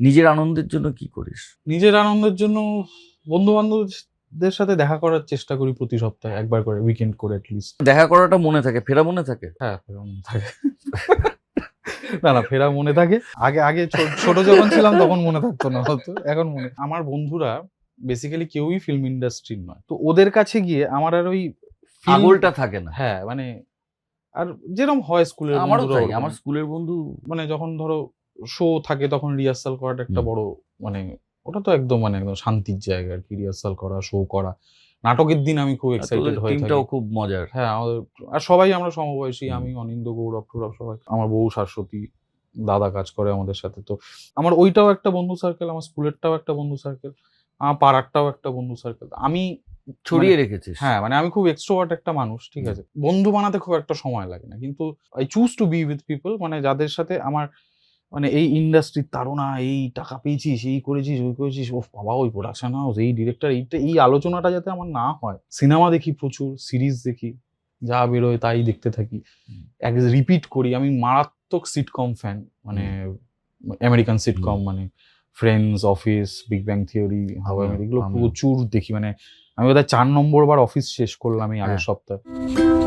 নিজের আনন্দের জন্য কি করিস? নিজের আনন্দের জন্য বন্ধু বান্ধবদের সাথে দেখা করার চেষ্টা করি প্রতি সপ্তাহে একবার করে উইকেন্ড করে লিস্ট দেখা করাটা মনে থাকে ফেরা মনে থাকে? হ্যাঁ ফেরা মনে থাকে। না না ফেরা মনে থাকে। আগে আগে ছোট যখন ছিলাম তখন মনে থাকতো না হয়তো। এখন মনে আমার বন্ধুরা বেসিক্যালি কেউই ফিল্ম ইন্ডাস্ট্রির নয়। তো ওদের কাছে গিয়ে আমার আর ওই film- থাকে না। হ্যাঁ মানে আর যেরকম হয় স্কুলের আমারও তাই আমার স্কুলের বন্ধু মানে যখন ধরো শো থাকে তখন রিহার্সাল করাটা একটা বড় মানে ওটা তো একদম মানে একদম শান্তির জায়গা আর কি রিহার্সাল করা শো করা। নাটকের দিন আমি খুব এক্সাইটেড হয়ে টিমটাও খুব মজার। হ্যাঁ আমাদের আর সবাই আমরা সমবয়সী আমি অনিন্দ গৌরব টৌরব সবাই। আমার বউ শাশ্বতী দাদা কাজ করে আমাদের সাথে। তো আমার ওইটাও একটা বন্ধু সার্কেল আমার স্কুলেরটাও একটা বন্ধু সার্কেল আমার পাড়ারটাও একটা বন্ধু সার্কেল আমি ছড়িয়ে রেখেছিস। হ্যাঁ মানে আমি খুব এক্সট্রোভার্ট একটা মানুষ ঠিক আছে? বন্ধু বানাতে খুব একটা সময় লাগে না। কিন্তু I choose to be with people মানে যাদের সাথে আমার মানে এই ইন্ডাস্ট্রির তারা এই টাকা পেয়েছিস এই করেছিস ওই করেছিস ও বাবা ওই প্রোডাকশন হাউস এই ডিরেক্টর এইটা এই আলোচনাটা যাতে আমার না হয়। সিনেমা দেখি প্রচুর সিরিজ দেখি যা বেরোয় তাই দেখতে থাকি। এক রিপিট করি আমি মারাত্মক সিটকম ফ্যান মানে আমেরিকান সিটকম মানে Friends Office Big Bang Theory হাওয়া এগুলো প্রচুর দেখি মানে আমি বোধহয় চার নম্বর বার অফিস শেষ করলাম এই আগের হ্যাঁ। সপ্তাহে।